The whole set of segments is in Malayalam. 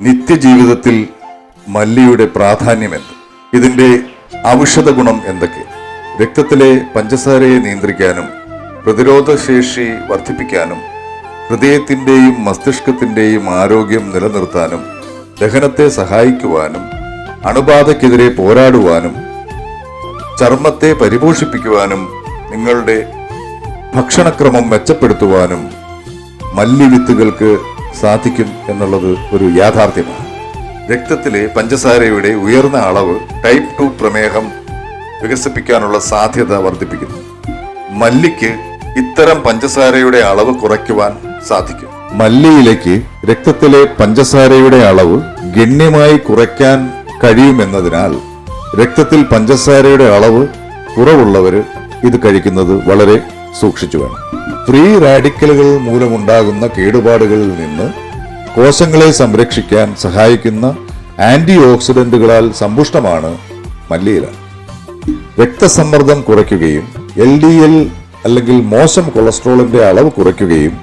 നിത്യജീവിതത്തിൽ മല്ലിയുടെ പ്രാധാന്യം എന്ത് ഇതിന്റെ ഔഷധ ഗുണം എന്തൊക്കെ? രക്തത്തിലെ പഞ്ചസാരയെ നിയന്ത്രിക്കാനും പ്രതിരോധശേഷി വർദ്ധിപ്പിക്കാനും ഹൃദയത്തിന്റെയും മസ്തിഷ്കത്തിന്റെയും ആരോഗ്യം നിലനിർത്താനും ദഹനത്തെ സഹായിക്കുവാനും അണുബാധയ്ക്കെതിരെ പോരാടുവാനും ചർമ്മത്തെ പരിപോഷിപ്പിക്കുവാനും നിങ്ങളുടെ ഭക്ഷണക്രമം മെച്ചപ്പെടുത്തുവാനും മല്ലിവിത്തുകൾക്ക് സാധിക്കും എന്നുള്ളത് ഒരു യാഥാർത്ഥ്യമാണ്. രക്തത്തിലെ പഞ്ചസാരയുടെ ഉയർന്ന അളവ് ടൈപ്പ് ടു പ്രമേഹം വികസിപ്പിക്കാനുള്ള സാധ്യത വർദ്ധിപ്പിക്കുന്നു. മല്ലിക്ക് ഇത്തരം പഞ്ചസാരയുടെ അളവ് കുറയ്ക്കുവാൻ സാധിക്കും. മല്ലിയിലേക്ക് രക്തത്തിലെ പഞ്ചസാരയുടെ അളവ് ഗണ്യമായി കുറയ്ക്കാൻ കഴിയുമെന്നതിനാൽ രക്തത്തിൽ പഞ്ചസാരയുടെ അളവ് കുറവുള്ളവർ ഇത് കഴിക്കുന്നത് വളരെ സൂക്ഷിച്ചു വേണം. ഫ്രീ റാഡിക്കലുകൾ മൂലമുണ്ടാകുന്ന കേടുപാടുകളിൽ നിന്ന് കോശങ്ങളെ സംരക്ഷിക്കാൻ സഹായിക്കുന്ന ആന്റി ഓക്സിഡന്റുകളാൽ സമ്പുഷ്ടമാണ് മല്ലിയില. രക്തസമ്മർദ്ദം കുറയ്ക്കുകയും എൽ ഡി എൽ അല്ലെങ്കിൽ മോശം കൊളസ്ട്രോളിന്റെ അളവ് കുറയ്ക്കുകയും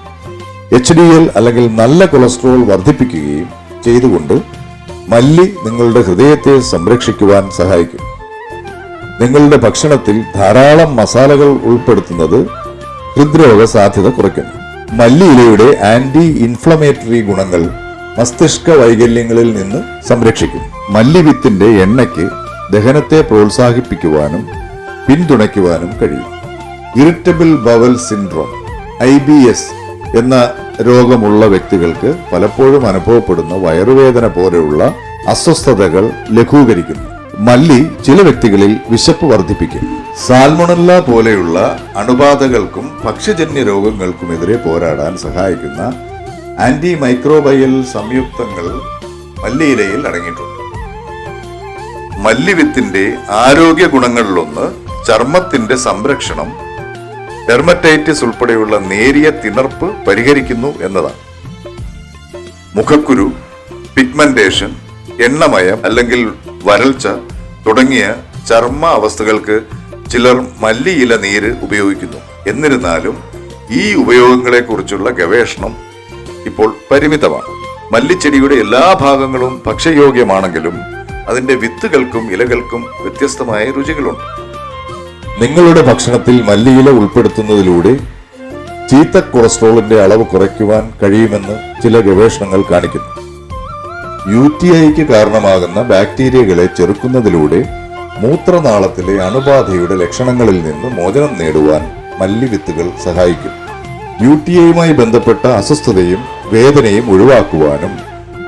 എച്ച് ഡി എൽ അല്ലെങ്കിൽ നല്ല കൊളസ്ട്രോൾ വർദ്ധിപ്പിക്കുകയും ചെയ്തുകൊണ്ട് മല്ലി നിങ്ങളുടെ ഹൃദയത്തെ സംരക്ഷിക്കുവാൻ സഹായിക്കും. നിങ്ങളുടെ ഭക്ഷണത്തിൽ ധാരാളം മസാലകൾ ഉൾപ്പെടുത്തുന്നത് ഹൃദ്രോഗ സാധ്യത കുറയ്ക്കുന്നു. മല്ലിയിലയുടെ ആന്റി ഇൻഫ്ലമേറ്ററി ഗുണങ്ങൾ മസ്തിഷ്ക വൈകല്യങ്ങളിൽ നിന്ന് സംരക്ഷിക്കും മല്ലിവിത്തിന്റെ എണ്ണയ്ക്ക് ദഹനത്തെ പ്രോത്സാഹിപ്പിക്കുവാനും പിന്തുണയ്ക്കുവാനും കഴിയും. Irritable bowel syndrome I B S എന്ന രോഗമുള്ള വ്യക്തികൾക്ക് പലപ്പോഴും അനുഭവപ്പെടുന്ന വയറുവേദന പോലെയുള്ള അസ്വസ്ഥതകൾ ലഘൂകരിക്കുന്നു. മല്ലി ചില വ്യക്തികളിൽ വിശപ്പ് വർദ്ധിപ്പിക്കും. സാൽമണല്ല പോലെയുള്ള അണുബാധകൾക്കും ഭക്ഷ്യജന്യ രോഗങ്ങൾക്കുമെതിരെ പോരാടാൻ സഹായിക്കുന്ന ആന്റി മൈക്രോബയൽ സംയുക്തങ്ങൾ മല്ലിയിലയിൽ അടങ്ങിയിട്ടുണ്ട്. മല്ലിവിത്തിന്റെ ആരോഗ്യ ഗുണങ്ങളിലൊന്ന് ചർമ്മത്തിന്റെ സംരക്ഷണം ഡെർമറ്റൈറ്റിസ് ഉൾപ്പെടെയുള്ള നേരിയ തിണർപ്പ് പരിഹരിക്കുന്നു എന്നതാണ്. മുഖക്കുരു പിഗ്മെന്റേഷൻ എണ്ണമയം അല്ലെങ്കിൽ വരൾച്ച തുടങ്ങിയ ചർമ്മ അവസ്ഥകൾക്ക് ചിലർ മല്ലിയില നീര് ഉപയോഗിക്കുന്നു. എന്നിരുന്നാലും ഈ ഉപയോഗങ്ങളെക്കുറിച്ചുള്ള ഗവേഷണം ഇപ്പോൾ പരിമിതമാണ്. മല്ലിച്ചെടിയുടെ എല്ലാ ഭാഗങ്ങളും ഭക്ഷ്യയോഗ്യമാണെങ്കിലും അതിന്റെ വിത്തുകൾക്കും ഇലകൾക്കും വ്യത്യസ്തമായ രുചികളുണ്ട്. നിങ്ങളുടെ ഭക്ഷണത്തിൽ മല്ലിയില ഉൾപ്പെടുത്തുന്നതിലൂടെ ചീത്ത കൊളസ്ട്രോളിന്റെ അളവ് കുറയ്ക്കുവാൻ കഴിയുമെന്ന് ചില ഗവേഷണങ്ങൾ കാണിക്കുന്നു. യു ടി ഐക്ക് കാരണമാകുന്ന ബാക്ടീരിയകളെ ചെറുക്കുന്നതിലൂടെ മൂത്രനാളത്തിലെ അണുബാധയുടെ ലക്ഷണങ്ങളിൽ നിന്ന് മോചനം നേടുവാൻ മല്ലിവിത്തുകൾ സഹായിക്കും. യു ടി ഐയുമായി ബന്ധപ്പെട്ട അസ്വസ്ഥതയും വേദനയും ഒഴിവാക്കുവാനും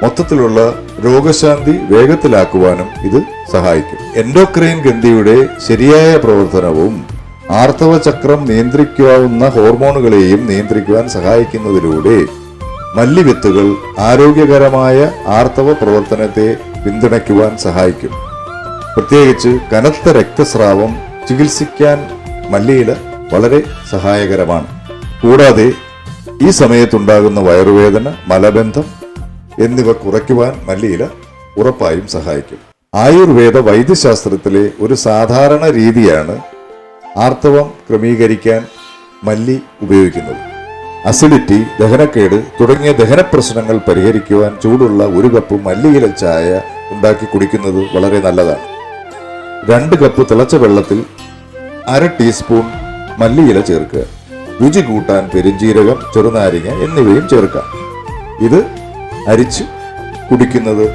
മൊത്തത്തിലുള്ള രോഗശാന്തി വേഗത്തിലാക്കുവാനും ഇത് സഹായിക്കും. എൻഡോക്രൈൻ ഗ്രന്ഥിയുടെ ശരിയായ പ്രവർത്തനവും ആർത്തവ ചക്രം നിയന്ത്രിക്കാവുന്ന ഹോർമോണുകളെയും നിയന്ത്രിക്കുവാൻ സഹായിക്കുന്നതിലൂടെ മല്ലിവിത്തുകൾ ആരോഗ്യകരമായ ആർത്തവ പ്രവർത്തനത്തെ പിന്തുണയ്ക്കുവാൻ സഹായിക്കും. പ്രത്യേകിച്ച് കനത്ത രക്തസ്രാവം ചികിത്സിക്കാൻ മല്ലിയില വളരെ സഹായകരമാണ്. കൂടാതെ ഈ സമയത്തുണ്ടാകുന്ന വയറുവേദന മലബന്ധം എന്നിവ കുറയ്ക്കുവാൻ മല്ലിയില ഉറപ്പായും സഹായിക്കും. ആയുർവേദ വൈദ്യശാസ്ത്രത്തിലെ ഒരു സാധാരണ രീതിയാണ് ആർത്തവം ക്രമീകരിക്കാൻ മല്ലി ഉപയോഗിക്കുന്നത്. അസിഡിറ്റി ദഹനക്കേട് തുടങ്ങിയ ദഹന പ്രശ്നങ്ങൾ പരിഹരിക്കുവാൻ ചൂടുള്ള ഒരു കപ്പ് മല്ലിയില ചായ ഉണ്ടാക്കി കുടിക്കുന്നത് വളരെ നല്ലതാണ്. രണ്ട് കപ്പ് തിളച്ച വെള്ളത്തിൽ അര ടീസ്പൂൺ മല്ലിയില ചേർക്കുക. രുചി കൂട്ടാൻ പെരുംജീരകം ചെറുനാരിങ്ങ എന്നിവയും ചേർക്കാം. ഇത് അരിച്ച് കുടിക്കുന്നത്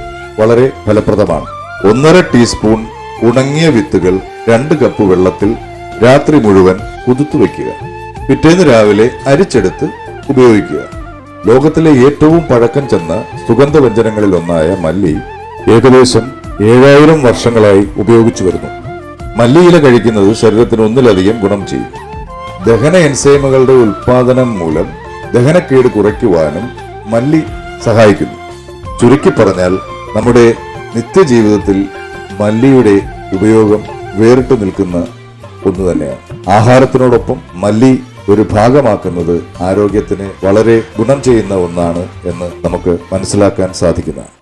വളരെ ഫലപ്രദമാണ്. ഒന്നര ടീസ്പൂൺ ഉണങ്ങിയ വിത്തുകൾ രണ്ട് കപ്പ് വെള്ളത്തിൽ രാത്രി മുഴുവൻ കുതിർത്തു വയ്ക്കുക പിറ്റേന്ന് രാവിലെ അരിച്ചെടുത്ത് ഉപയോഗിക്കുക. ലോകത്തിലെ ഏറ്റവും പഴക്കം ചെന്ന സുഗന്ധവ്യഞ്ജനങ്ങളിൽ ഒന്നായ മല്ലി ഏകദേശം ഏഴായിരം വർഷങ്ങളായി ഉപയോഗിച്ചു വരുന്നു. മല്ലിയില കഴിക്കുന്നത് ശരീരത്തിന് ഒന്നിലധികം ഗുണം ചെയ്യും. ദഹന എൻസൈമുകളുടെ ഉൽപാദനം മൂലം ദഹനക്കേട് കുറയ്ക്കുവാനും മല്ലി സഹായിക്കുന്നു. ചുരുക്കി പറഞ്ഞാൽ നമ്മുടെ നിത്യജീവിതത്തിൽ മല്ലിയുടെ ഉപയോഗം വേറിട്ട് നിൽക്കുന്ന ഒന്ന് തന്നെയാണ്. ആഹാരത്തിനോടൊപ്പം മല്ലി ഒരു ഭാഗമാക്കുന്നത് ആരോഗ്യത്തിന് വളരെ ഗുണം ചെയ്യുന്ന ഒന്നാണ് എന്ന് നമുക്ക് മനസ്സിലാക്കാൻ സാധിക്കുന്നതാണ്.